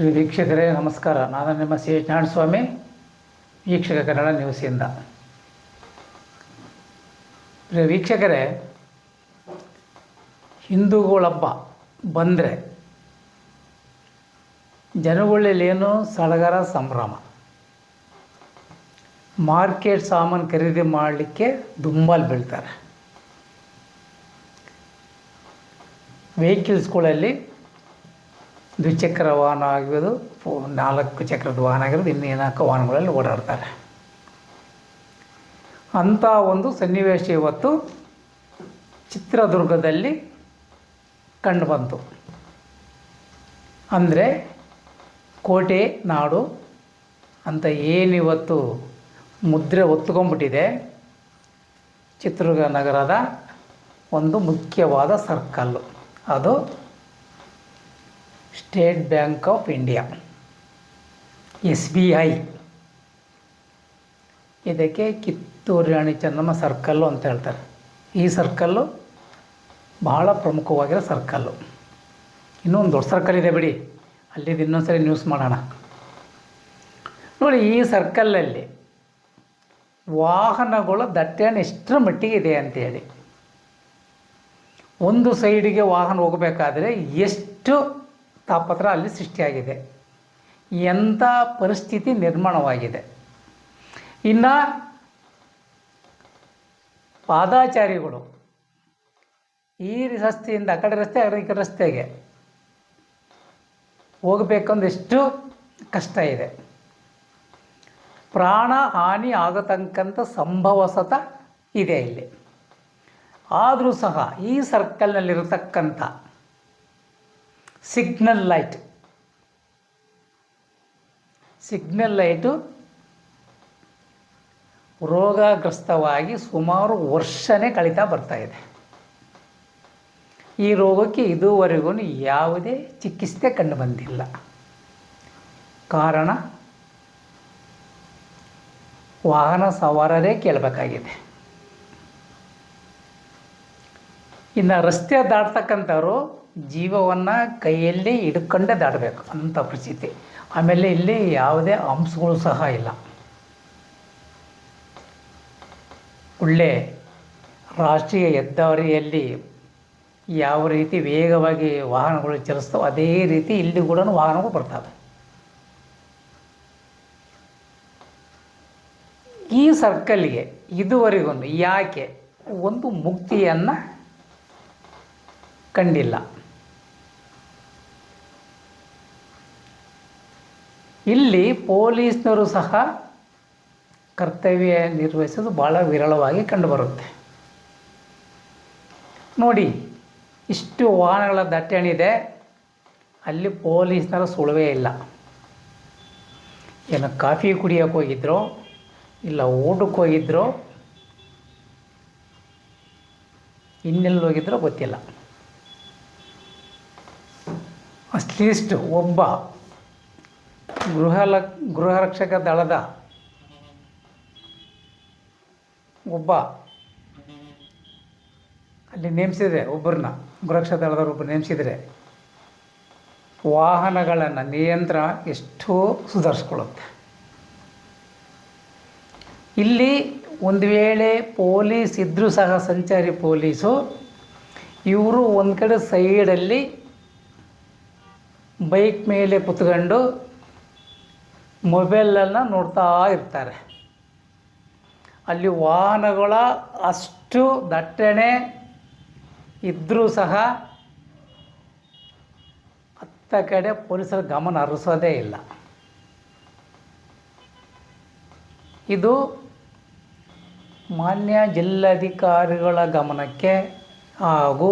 ವೀಕ್ಷಕರೇ, ನಮಸ್ಕಾರ. ನಾನು ನಿಮ್ಮ ಸಿ ಎಚ್ ನಾರಾಯಣಸ್ವಾಮಿ, ವೀಕ್ಷಕ ಕನ್ನಡ ನ್ಯೂಸಿಂದ ವೀಕ್ಷಕರೇ ಹಿಂದೂಗಳಬ್ಬ ಬಂದರೆ ಜನಗಳಲ್ಲೇನು ಸಡಗರ ಸಂಭ್ರಮ? ಮಾರ್ಕೆಟ್ ಸಾಮಾನು ಖರೀದಿ ಮಾಡಲಿಕ್ಕೆ ದುಂಬಾಲು ಬೀಳ್ತಾರೆ. ವೆಹಿಕಲ್ಸ್ಗಳಲ್ಲಿ ದ್ವಿಚಕ್ರ ವಾಹನ ಆಗಿರೋದು ನಾಲ್ಕು ಚಕ್ರದ ವಾಹನ ಆಗಿರೋದು ಇನ್ನೂ ನಾಲ್ಕು ವಾಹನಗಳಲ್ಲಿ ಓಡಾಡ್ತಾರೆ. ಅಂಥ ಒಂದು ಸನ್ನಿವೇಶ ಇವತ್ತು ಚಿತ್ರದುರ್ಗದಲ್ಲಿ ಕಂಡುಬಂತು ಅಂದರೆ ಕೋಟೆ, ನಾಡು ಅಂತ ಏನಿವತ್ತು ಮುದ್ರೆ ಒತ್ಕೊಂಡ್ಬಿಟ್ಟಿದೆ ಚಿತ್ರದುರ್ಗ ನಗರದ ಒಂದು ಮುಖ್ಯವಾದ ಸರ್ಕಲ್ಲು. ಅದು State Bank of India S B I ಇದಕ್ಕೆ ಕಿತ್ತೂರು ರಾಣಿ ಚೆನ್ನಮ್ಮ ಸರ್ಕಲ್ಲು ಅಂತ ಹೇಳ್ತಾರೆ. ಈ ಸರ್ಕಲ್ಲು ಬಹಳ ಪ್ರಮುಖವಾಗಿರೋ ಸರ್ಕಲ್ಲು ಇನ್ನೊಂದು ದೊಡ್ಡ ಸರ್ಕಲ್ ಇದೆ ಬಿಡಿ. ಅಲ್ಲಿದ್ದು ಇನ್ನೊಂದ್ಸರಿ ನ್ಯೂಸ್ ಮಾಡೋಣ. ನೋಡಿ, ಈ ಸರ್ಕಲ್ಲಲ್ಲಿ ವಾಹನಗಳ ದಟ್ಟಣೆ ಎಷ್ಟರ ಮಟ್ಟಿಗೆ ಇದೆ ಅಂತೇಳಿ ಒಂದು ಸೈಡಿಗೆ ವಾಹನ ಹೋಗಬೇಕಾದ್ರೆ ಎಷ್ಟು ತಾಪತ್ರ ಅಲ್ಲಿ ಸೃಷ್ಟಿಯಾಗಿದೆ. ಎಂಥ ಪರಿಸ್ಥಿತಿ ನಿರ್ಮಾಣವಾಗಿದೆ. ಇನ್ನು ಪಾದಾಚಾರಿಗಳು ಈ ರಸ್ತೆಯಿಂದ ಆ ಕಡೆ ರಸ್ತೆ, ಆ ಕಡೆ ರಸ್ತೆಗೆ ಹೋಗಬೇಕಂದ್ರೆ ಎಷ್ಟು ಕಷ್ಟ ಇದೆ. ಪ್ರಾಣ ಹಾನಿ ಆಗತಕ್ಕಂಥ ಸಂಭವಸತ ಇದೆ ಇಲ್ಲಿ. ಆದರೂ ಸಹ ಈ ಸರ್ಕಲ್ನಲ್ಲಿರತಕ್ಕಂಥ ಸಿಗ್ನಲ್ ಲೈಟ್. ಸಿಗ್ನಲ್ ಲೈಟು ರೋಗಗ್ರಸ್ತವಾಗಿ ಸುಮಾರು ವರ್ಷನೇ ಕಳೀತಾ ಬರ್ತಾ ಇದೆ. ಈ ರೋಗಕ್ಕೆ ಇದುವರೆಗೂ ಯಾವುದೇ ಚಿಕಿತ್ಸೆ ಕಂಡು ಬಂದಿಲ್ಲ. ಕಾರಣ? ವಾಹನ ಸವಾರರೇ ಕೇಳಬೇಕಾಗಿದೆ. ಇನ್ನು ರಸ್ತೆ ದಾಟ್ತಕ್ಕಂಥವ್ರು ಜೀವವನ್ನು ಕೈಯಲ್ಲಿ ಹಿಡ್ಕೊಂಡೇ ದಾಟಬೇಕು ಅಂಥ ಪರಿಸ್ಥಿತಿ. ಆಮೇಲೆ ಇಲ್ಲಿ ಯಾವುದೇ ಅಂಶಗಳು ಸಹ ಇಲ್ಲ. ಒಳ್ಳೆ ರಾಷ್ಟ್ರೀಯ ಹೆದ್ದಾರಿಯಲ್ಲಿ ಯಾವ ರೀತಿ ವೇಗವಾಗಿ ವಾಹನಗಳು ಚಲಿಸ್ತವೆ ಅದೇ ರೀತಿ ಇಲ್ಲಿ ಕೂಡ ವಾಹನಗಳು ಬರ್ತವೆ. ಈ ಸರ್ಕಲ್ಗೆ ಇದುವರೆಗೂ ಯಾಕೆ ಒಂದು ಮುಕ್ತಿಯನ್ನು ಕಂಡಿಲ್ಲ. ಇಲ್ಲಿ ಪೊಲೀಸ್ನವರು ಸಹ ಕರ್ತವ್ಯ ನಿರ್ವಹಿಸೋದು ಭಾಳ ವಿರಳವಾಗಿ ಕಂಡುಬರುತ್ತೆ. ನೋಡಿ, ಇಷ್ಟು ವಾಹನಗಳ ದಟ್ಟಣಿದೆ ಅಲ್ಲಿ ಪೊಲೀಸ್ನರ ಸುಳುವೇ ಇಲ್ಲ. ಏನು ಕಾಫಿ ಕುಡಿಯೋಕೆ ಹೋಗಿದ್ರೋ, ಇಲ್ಲ ಊಟಕ್ಕೆ ಹೋಗಿದ್ರೋ, ಇನ್ನೆಲ್ಲಿ ಹೋಗಿದ್ರೋ ಗೊತ್ತಿಲ್ಲ. ಅಟ್ಲೀಸ್ಟ್ ಒಬ್ಬ ಗೃಹ ಗೃಹರಕ್ಷಕ ಗೃಹ ರಕ್ಷಕ ದಳದ ಒಬ್ಬ, ಅಲ್ಲಿ ನೇಮಿಸಿದ್ರೆ ಒಬ್ಬರನ್ನ, ಗೃಹರಕ್ಷಕ ದಳದವ್ರು ಒಬ್ಬರು ನೇಮಿಸಿದರೆ ವಾಹನಗಳನ್ನು ನಿಯಂತ್ರಣ ಎಷ್ಟೋ ಸುಧಾರಿಸ್ಕೊಳ್ಳುತ್ತೆ. ಇಲ್ಲಿ ಒಂದು ವೇಳೆ ಪೊಲೀಸ್ ಇದ್ದರೂ ಸಹ ಸಂಚಾರಿ ಪೊಲೀಸು, ಇವರು ಒಂದು ಕಡೆ ಸೈಡಲ್ಲಿ ಬೈಕ್ ಮೇಲೆ ಕುತ್ಕೊಂಡು ಮೊಬೈಲನ್ನು ನೋಡ್ತಾ ಇರ್ತಾರೆ. ಅಲ್ಲಿ ವಾಹನಗಳ ಅಷ್ಟು ದಟ್ಟಣೆ ಇದ್ದರೂ ಸಹ ಹತ್ತ ಕಡೆ ಪೊಲೀಸರ ಗಮನ ಹರಿಸೋದೇ ಇಲ್ಲ. ಇದು ಮಾನ್ಯ ಜಿಲ್ಲಾಧಿಕಾರಿಗಳ ಗಮನಕ್ಕೆ ಹಾಗೂ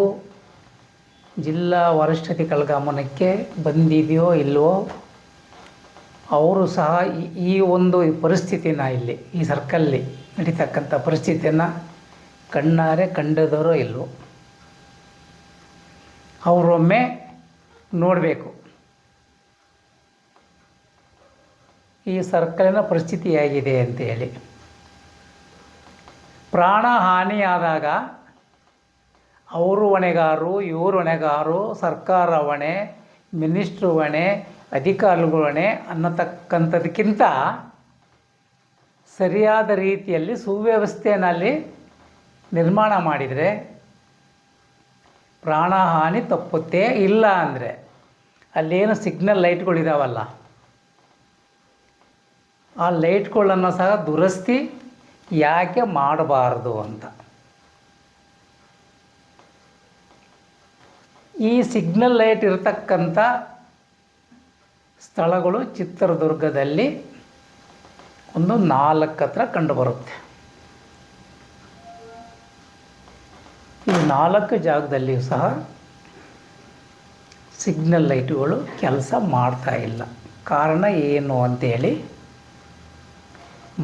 ಜಿಲ್ಲಾ ವರಿಷ್ಠಾಧಿಕಾರಿಗಳ ಗಮನಕ್ಕೆ ಬಂದಿದೆಯೋ ಇಲ್ವೋ ಅವರು ಸಹ ಈ- ಒಂದು ಪರಿಸ್ಥಿತಿನ ಇಲ್ಲಿ, ಈ ಸರ್ಕಲ್ಲಿ ನಡೀತಕ್ಕಂಥ ಪರಿಸ್ಥಿತಿಯನ್ನು ಕಣ್ಣಾರೆ ಕಂಡದರೋ ಇಲ್ಲವೋ ಅವರೊಮ್ಮೆ ನೋಡಬೇಕು. ಈ ಸರ್ಕಲಿನ ಪರಿಸ್ಥಿತಿ ಹೇಗಿದೆ ಅಂತ ಹೇಳಿ. ಪ್ರಾಣ ಹಾನಿಯಾದಾಗ ಅವರು ಹೊಣೆಗಾರರು, ಇವರು ಹೊಣೆಗಾರರು, ಸರ್ಕಾರ ಹೊಣೆ, ಮಿನಿಸ್ಟ್ರು ಹೊಣೆ ಅಧಿಕಾರಿಗಳೇ ಅನ್ನತಕ್ಕಂಥದಕ್ಕಿಂತ ಸರಿಯಾದ ರೀತಿಯಲ್ಲಿ ಸುವ್ಯವಸ್ಥೆಯಲ್ಲಿ ನಿರ್ಮಾಣ ಮಾಡಿದರೆ ಪ್ರಾಣಹಾನಿ ತಪ್ಪುತ್ತೆ ಇಲ್ಲ ಅಂದರೆ ಅಲ್ಲೇನು ಸಿಗ್ನಲ್ ಲೈಟ್ಗಳಿದಾವಲ್ಲ ಆ ಲೈಟ್ಗಳನ್ನು ಸಹ ದುರಸ್ತಿ ಯಾಕೆ ಮಾಡಬಾರ್ದು ಅಂತ. ಈ ಸಿಗ್ನಲ್ ಲೈಟ್ ಇರತಕ್ಕಂಥ ಸ್ಥಳಗಳು ಚಿತ್ರದುರ್ಗದಲ್ಲಿ ಒಂದು ನಾಲ್ಕು ಹತ್ರ ಕಂಡುಬರುತ್ತೆ. ಈ ನಾಲ್ಕು ಜಾಗದಲ್ಲಿಯೂ ಸಹ ಸಿಗ್ನಲ್ ಲೈಟುಗಳು ಕೆಲಸ ಮಾಡ್ತಾ ಇಲ್ಲ. ಕಾರಣ ಏನು ಅಂತೇಳಿ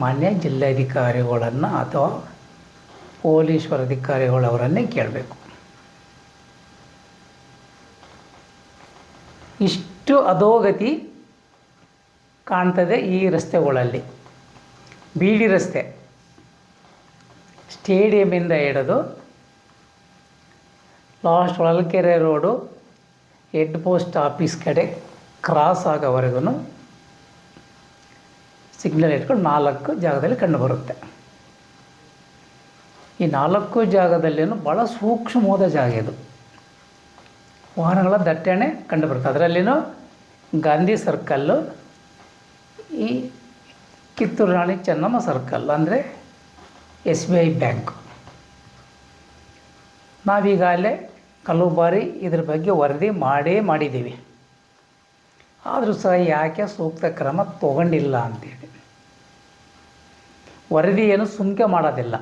ಮಾನ್ಯ ಜಿಲ್ಲಾಧಿಕಾರಿಗಳನ್ನು ಅಥವಾ ಪೊಲೀಸ್ ಅಧಿಕಾರಿಗಳವರನ್ನೇ ಕೇಳಬೇಕು. ಇಷ್ಟು ಅಧೋಗತಿ ಕಾಣ್ತದೆ ಈ ರಸ್ತೆಗಳಲ್ಲಿ. ಬೀಡಿ ರಸ್ತೆ. ಸ್ಟೇಡಿಯಮಿಂದ ಹಿಡಿದು last Holalkere road, head post office ಕಡೆ ಕ್ರಾಸ್ ಆಗೋವರೆಗೂ ಸಿಗ್ನಲ್ ಇಟ್ಕೊಂಡು ನಾಲ್ಕು ಜಾಗದಲ್ಲಿ ಕಂಡುಬರುತ್ತೆ ಈ ನಾಲ್ಕು ಜಾಗದಲ್ಲಿನೂ ಭಾಳ ಸೂಕ್ಷ್ಮವಾದ ಜಾಗ ಇದು. ವಾಹನಗಳ ದಟ್ಟಣೆ ಕಂಡುಬರುತ್ತೆ ಅದರಲ್ಲಿನೂ ಗಾಂಧಿ ಸರ್ಕಲ್ಲು ಈ ಕಿತ್ತೂರು ರಾಣಿ ಚೆನ್ನಮ್ಮ ಸರ್ಕಲ್ ಅಂದರೆ ಎಸ್ ಬಿ ಐ ಬ್ಯಾಂಕ್. ನಾವೀಗಾಗಲೇ ಕೆಲವು ಬಾರಿ ಇದ್ರ ಬಗ್ಗೆ ವರದಿ ಮಾಡೇ ಮಾಡಿದ್ದೀವಿ. ಆದರೂ ಸಹ ಯಾಕೆ ಸೂಕ್ತ ಕ್ರಮ ತಗೊಂಡಿಲ್ಲ ಅಂತೇಳಿ. ವರದಿ ಏನು ಸುಮ್ಕೆ ಮಾಡೋದಿಲ್ಲ.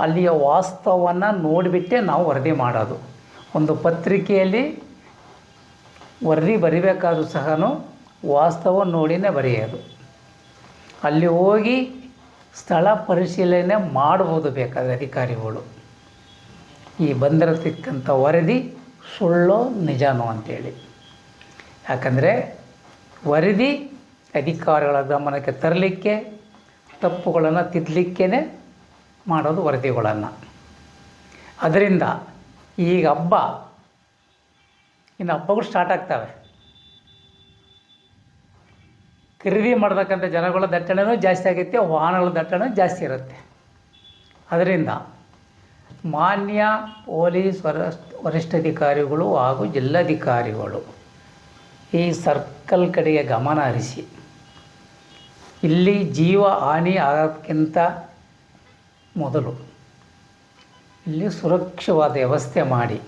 ಅಲ್ಲಿಯ ವಾಸ್ತವವನ್ನು ನೋಡಿಬಿಟ್ಟೇ ನಾವು ವರದಿ ಮಾಡೋದು. ಒಂದು ಪತ್ರಿಕೆಯಲ್ಲಿ ವರದಿ ಬರಿಬೇಕಾದ್ರೂ ಸಹ ವಾಸ್ತವ ನೋಡಿನೇ ಬರೆಯೋದು. ಅಲ್ಲಿ ಹೋಗಿ ಸ್ಥಳ ಪರಿಶೀಲನೆ ಮಾಡ್ಬೋದು ಬೇಕಾದ ಅಧಿಕಾರಿಗಳು. ಈ ಬಂದಿರತಕ್ಕಂಥ ವರದಿ ಸುಳ್ಳೋ ನಿಜಾನೋ ಅಂತೇಳಿ. ಯಾಕಂದರೆ ವರದಿ ಅಧಿಕಾರಿಗಳ ಗಮನಕ್ಕೆ ತರಲಿಕ್ಕೆ, ತಪ್ಪುಗಳನ್ನು ತಿದ್ದಲಿಕ್ಕೇ ಮಾಡೋದು ವರದಿಗಳನ್ನು. ಅದರಿಂದ ಈಗ ಹಬ್ಬ, ಇನ್ನು ಹಬ್ಬಗಳು ಸ್ಟಾರ್ಟ್ ಆಗ್ತವೆ. ಖರೀದಿ ಮಾಡ್ತಕ್ಕಂಥ ಜನಗಳ ದಟ್ಟಣೆನೂ ಜಾಸ್ತಿ ಆಗುತ್ತೆ ವಾಹನಗಳ ದಟ್ಟಣೆ ಜಾಸ್ತಿ ಇರುತ್ತೆ. ಅದರಿಂದ ಮಾನ್ಯ ಪೊಲೀಸ್ ವರಿಷ್ಠ ವರಿಷ್ಠಾಧಿಕಾರಿಗಳು ಹಾಗೂ ಜಿಲ್ಲಾಧಿಕಾರಿಗಳು ಈ ಸರ್ಕಲ್ ಕಡೆಗೆ ಗಮನ ಹರಿಸಿ, ಇಲ್ಲಿ ಜೀವ ಹಾನಿ ಆಗೋಕ್ಕಿಂತ ಮೊದಲು ಇಲ್ಲಿ ಸುರಕ್ಷವಾದ ವ್ಯವಸ್ಥೆ ಮಾಡಿ,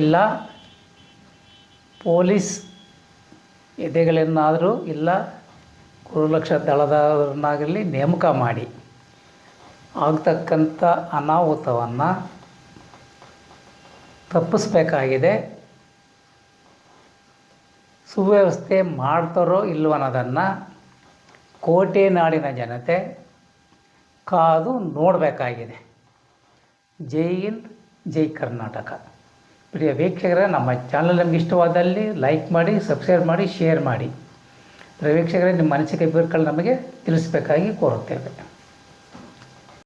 ಇಲ್ಲ ಪೊಲೀಸ್ ಎದೆಗಳನ್ನಾದರೂ ಇಲ್ಲ, ಗುರುಲಕ್ಷ ದಳದವ್ರನ್ನಾಗಲಿ ನೇಮಕ ಮಾಡಿ. ಆಗ್ತಕ್ಕಂಥ ಅನಾಹುತವನ್ನು ತಪ್ಪಿಸ್ಬೇಕಾಗಿದೆ. ಸುವ್ಯವಸ್ಥೆ ಮಾಡ್ತಾರೋ ಇಲ್ವೋ ಅನ್ನೋದನ್ನು ಕೋಟೆ ನಾಡಿನ ಜನತೆ ಕಾದು ನೋಡಬೇಕಾಗಿದೆ. ಜೈ ಹಿಂದ್, ಜೈ ಕರ್ನಾಟಕ. ಪ್ರಿಯ ವೀಕ್ಷಕರೇ, ನಮ್ಮ ಚಾನಲ್ ನಮಗೆ ಇಷ್ಟವಾದಲ್ಲಿ ಲೈಕ್ ಮಾಡಿ ಸಬ್ಸ್ಕ್ರೈಬ್ ಮಾಡಿ ಶೇರ್ ಮಾಡಿ. ಪ್ರಿಯ ವೀಕ್ಷಕರೇ, ನಿಮ್ಮ ಅನಿಸಿಕೆ ಅಭಿಪ್ರಾಯಗಳು ನಮಗೆ ತಿಳಿಸಬೇಕಾಗಿ ಕೋರುತ್ತೇವೆ.